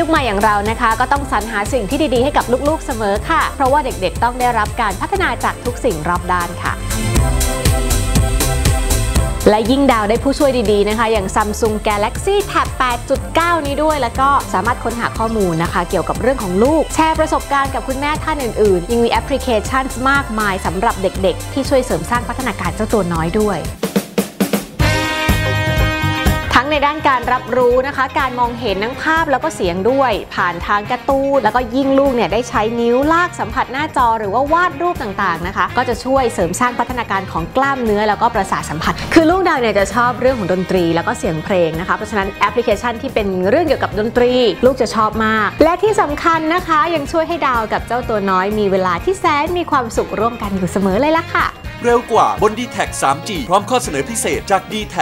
ยุคใหม่อย่างเรานะคะ ก็ต้องสรรหาสิ่งที่ดีๆ ให้กับลูกๆเสมอค่ะ เพราะว่าเด็กๆ ต้องได้รับการพัฒนาจากทุกสิ่งรอบด้านค่ะและยิ่งดาวได้ผู้ช่วยดีๆนะคะ อย่าง Samsung Galaxy Tab 8.9 นี้ด้วย แล้วก็สามารถค้นหาข้อมูลนะคะ เกี่ยวกับเรื่องของลูก แชร์ประสบการณ์กับคุณแม่ท่านอื่นๆ ยังมีแอปพลิเคชันมากมายสำหรับเด็กๆ ที่ช่วยเสริมสร้างพัฒนาการเจ้าตัวน้อยด้วย ในด้านการรับรู้นะคะ การมองเห็นทั้งภาพแล้วก็เสียงด้วย ผ่านทางการ์ตูนแล้วก็ยิ่งลูกเนี่ยได้ใช้นิ้วลากสัมผัสหน้าจอหรือว่าวาดรูปต่างๆนะคะ ก็จะช่วยเสริมสร้างพัฒนาการของกล้ามเนื้อแล้วก็ประสาทสัมผัส คือลูกดาวเนี่ยจะชอบเรื่องของดนตรี แล้วก็เสียงเพลงนะคะ เพราะฉะนั้นแอปพลิเคชันที่เป็นเรื่องเกี่ยวกับดนตรี ลูกจะชอบมาก และที่สำคัญนะคะ ยังช่วยให้ดาวกับเจ้าตัวน้อยมีเวลาที่แสนมีความสุขร่วมกันอยู่เสมอเลยล่ะค่ะ เร็วกว่าบน d t แท 3G พร้อมข้อเสนอพิเศษจาก d t แท